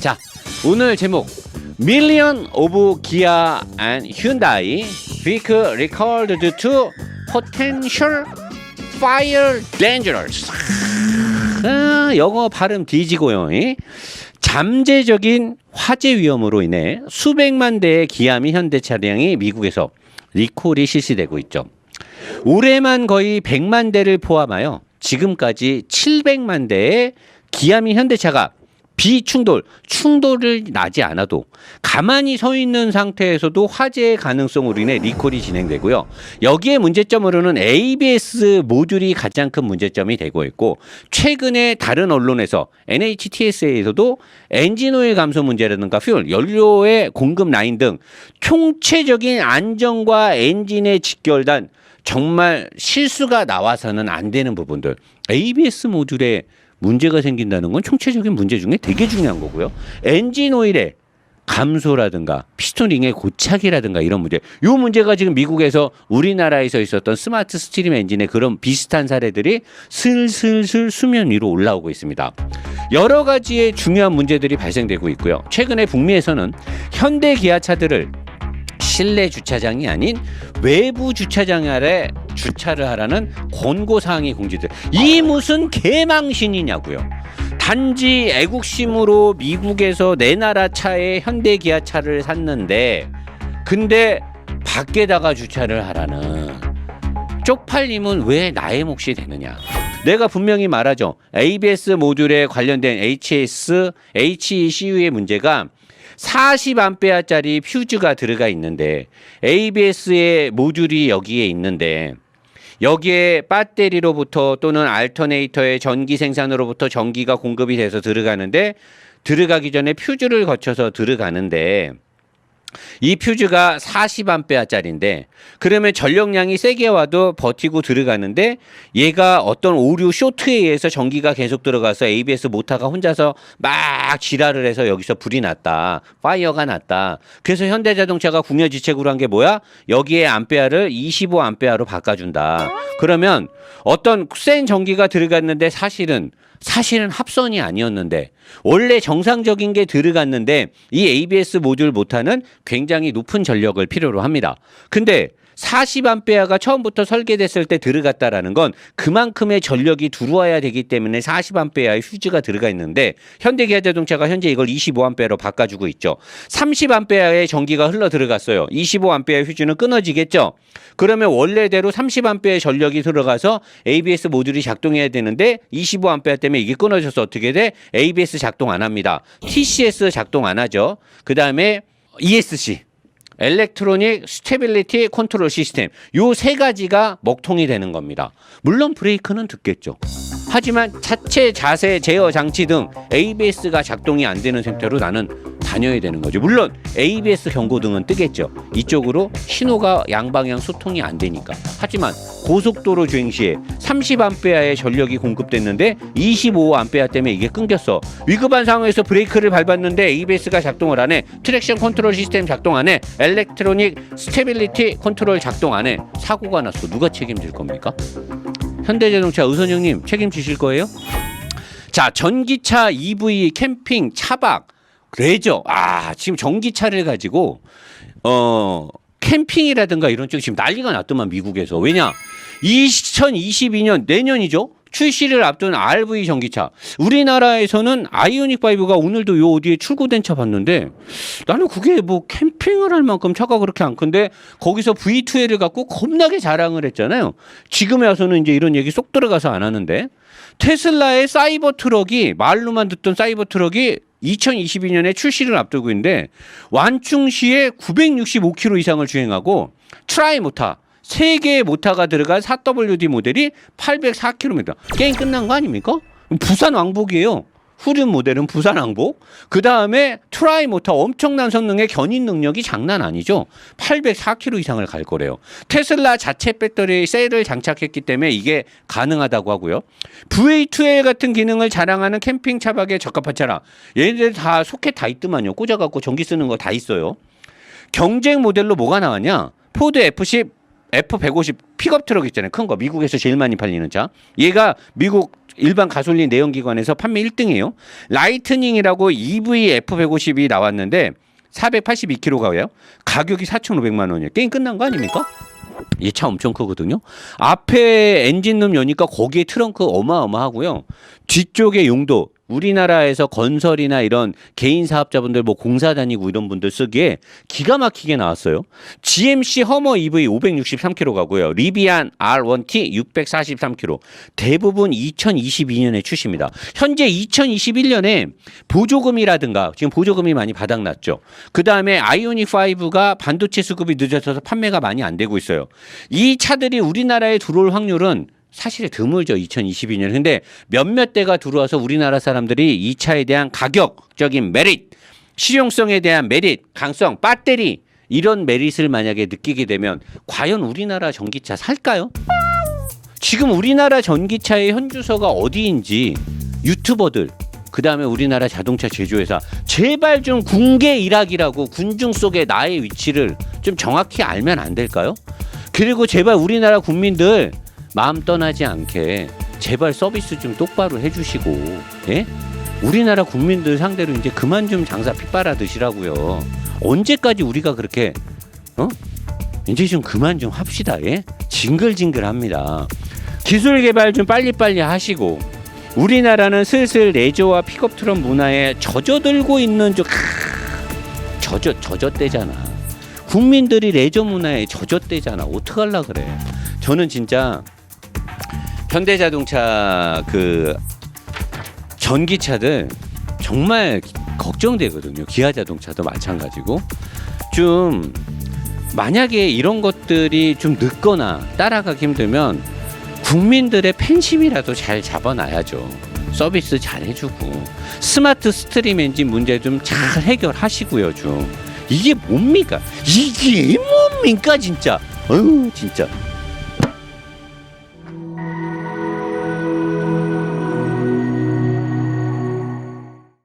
자, 오늘 제목 Million of Kia and Hyundai Vehicle Recalled to Potential Fire Dangers. 아, 영어 발음 뒤지고요. 이. 잠재적인 화재 위험으로 인해 수백만 대의 기아미 현대 차량이 미국에서 리콜이 실시되고 있죠. 올해만 거의 100만 대를 포함하여 지금까지 700만 대의 기아미 현대차가 비충돌, 충돌을 나지 않아도 가만히 서 있는 상태에서도 화재의 가능성으로 인해 리콜이 진행되고요. 여기에 문제점으로는 ABS 모듈이 가장 큰 문제점이 되고 있고 최근에 다른 언론에서 NHTSA에서도 엔진 오일 감소 문제라든가 퓨얼, 연료의 공급 라인 등 총체적인 안전과 엔진에 직결단 정말 실수가 나와서는 안 되는 부분들 ABS 모듈에 문제가 생긴다는 건 총체적인 문제 중에 되게 중요한 거고요. 엔진 오일의 감소라든가 피스톤링의 고착이라든가 이런 문제. 요 문제가 지금 미국에서 우리나라에서 있었던 스마트 스트림 엔진의 그런 비슷한 사례들이 슬슬슬 수면 위로 올라오고 있습니다. 여러 가지의 중요한 문제들이 발생되고 있고요. 최근에 북미에서는 현대 기아차들을 실내 주차장이 아닌 외부 주차장 아래 주차를 하라는 권고 사항이 공지돼. 이 무슨 개망신이냐고요. 단지 애국심으로 미국에서 내 나라 차에 현대 기아차를 샀는데 근데 밖에다가 주차를 하라는 쪽팔림은 왜 나의 몫이 되느냐? 내가 분명히 말하죠. ABS 모듈에 관련된 HS, HECU의 문제가 40암페어짜리 퓨즈가 들어가 있는데 ABS의 모듈이 여기에 있는데 여기에 배터리로부터 또는 알터네이터의 전기 생산으로부터 전기가 공급이 돼서 들어가는데 들어가기 전에 퓨즈를 거쳐서 들어가는데 이 퓨즈가 40암페어짜리인데 그러면 전력량이 세게 와도 버티고 들어가는데 얘가 어떤 오류 쇼트에 의해서 전기가 계속 들어가서 ABS 모터가 혼자서 막 지랄을 해서 여기서 불이 났다. 파이어가 났다. 그래서 현대자동차가 궁여지책으로 한 게 뭐야? 여기에 암페어를 25암페어로 바꿔준다. 그러면 어떤 센 전기가 들어갔는데 사실은 사실은 합선이 아니었는데 원래 정상적인 게 들어갔는데 이 ABS 모듈 모터는 굉장히 높은 전력을 필요로 합니다. 근데 40암페어가 처음부터 설계됐을 때 들어갔다라는 건 그만큼의 전력이 들어와야 되기 때문에 40암페어의 휴지가 들어가 있는데 현대기아 자동차가 현재 이걸 25암페어로 바꿔주고 있죠. 30암페어의 전기가 흘러 들어갔어요. 25암페어 휴지는 끊어지겠죠. 그러면 원래대로 30암페어의 전력이 들어가서 ABS 모듈이 작동해야 되는데 25암페어 때문에 이게 끊어져서 어떻게 돼? ABS 작동 안 합니다. TCS 작동 안 하죠. 그 다음에 ESC 엘렉트로닉 스테빌리티 컨트롤 시스템 요 세 가지가 먹통이 되는 겁니다. 물론 브레이크는 듣겠죠. 하지만 자체 자세 제어 장치 등 ABS가 작동이 안 되는 상태로 나는 다녀야 되는 거죠. 물론 ABS 경고등은 뜨겠죠. 이쪽으로 신호가 양방향 소통이 안 되니까. 하지만 고속도로 주행 시에 30암페어의 전력이 공급됐는데 25암페어 때문에 이게 끊겼어. 위급한 상황에서 브레이크를 밟았는데 ABS가 작동을 안 해. 트랙션 컨트롤 시스템 작동 안 해. 엘렉트로닉 스테빌리티 컨트롤 작동 안 해. 사고가 났어. 누가 책임질 겁니까? 현대자동차 의선영님 책임지실 거예요? 자, 전기차, EV, 캠핑, 차박, 레저. 아, 지금 전기차를 가지고 어 캠핑이라든가 이런 쪽 지금 난리가 났더만 미국에서. 왜냐? 2022년 내년이죠? 출시를 앞둔 RV 전기차. 우리나라에서는 아이오닉 5가 오늘도 요 어디에 출고된 차 봤는데 나는 그게 뭐 캠핑을 할 만큼 차가 그렇게 안 큰데 거기서 V2L을 갖고 겁나게 자랑을 했잖아요. 지금에 와서는 이제 이런 얘기 쏙 들어가서 안 하는데. 테슬라의 사이버 트럭이 말로만 듣던 사이버 트럭이 2022년에 출시를 앞두고 있는데 완충 시에 965km 이상을 주행하고 트라이 모터 세 개의 모터가 들어간 4WD 모델이 804km. 게임 끝난 거 아닙니까? 부산 왕복이에요. 후륜 모델은 부산 왕복. 그 다음에 트라이 모터 엄청난 성능의 견인 능력이 장난 아니죠. 804km 이상을 갈 거래요. 테슬라 자체 배터리 셀을 장착했기 때문에 이게 가능하다고 하고요. V2L 같은 기능을 자랑하는 캠핑 차박에 적합한 차라. 얘네들 다 소켓 다 있더만요. 꽂아갖고 전기 쓰는 거 다 있어요. 경쟁 모델로 뭐가 나왔냐? 포드 F10 F150 픽업 트럭 있잖아요. 큰 거. 미국에서 제일 많이 팔리는 차. 얘가 미국 일반 가솔린 내연기관에서 판매 1등이에요. 라이트닝이라고 EV F150이 나왔는데 482kg가요. 가격이 4,500만 원이에요. 게임 끝난 거 아닙니까? 이 차 엄청 크거든요. 앞에 엔진룸 여니까 거기에 트렁크 어마어마하고요. 뒤쪽에 용도 우리나라에서 건설이나 이런 개인 사업자분들 뭐 공사 다니고 이런 분들 쓰기에 기가 막히게 나왔어요. GMC 허머 EV 563km 가고요. 리비안 R1T 643km. 대부분 2022년에 출시입니다. 현재 2021년에 보조금이라든가 지금 보조금이 많이 바닥났죠. 그 다음에 아이오닉 5가 반도체 수급이 늦어져서 판매가 많이 안 되고 있어요. 이 차들이 우리나라에 들어올 확률은 사실 드물죠 2022년 근데 몇몇 대가 들어와서 우리나라 사람들이 이 차에 대한 가격적인 메릿 실용성에 대한 메릿 강성 배터리 이런 메릿을 만약에 느끼게 되면 과연 우리나라 전기차 살까요? 지금 우리나라 전기차의 현주소가 어디인지 유튜버들 그 다음에 우리나라 자동차 제조회사 제발 좀 군계 일학이라고 군중 속에 나의 위치를 좀 정확히 알면 안 될까요? 그리고 제발 우리나라 국민들 마음 떠나지 않게 제발 서비스 좀 똑바로 해주시고 예? 우리나라 국민들 상대로 이제 그만 좀 장사 핏바라 드시라고요. 언제까지 우리가 그렇게 어? 이제 좀 그만 좀 합시다. 예? 징글징글합니다. 기술 개발 좀 빨리빨리 하시고 우리나라는 슬슬 레저와 픽업 트럭 문화에 젖어들고 있는 좀 크, 젖어 젖었대잖아. 국민들이 레저 문화에 젖었대잖아. 어떡할라 그래. 저는 진짜 현대자동차 그 전기차들 정말 걱정되거든요. 기아 자동차도 마찬가지고. 좀 만약에 이런 것들이 좀 늦거나 따라가기 힘들면 국민들의 팬심이라도 잘 잡아놔야죠. 서비스 잘 해주고. 스마트 스트림 엔진 문제 좀 잘 해결하시고요 좀. 이게 뭡니까? 이게 뭡니까 진짜? 어휴 진짜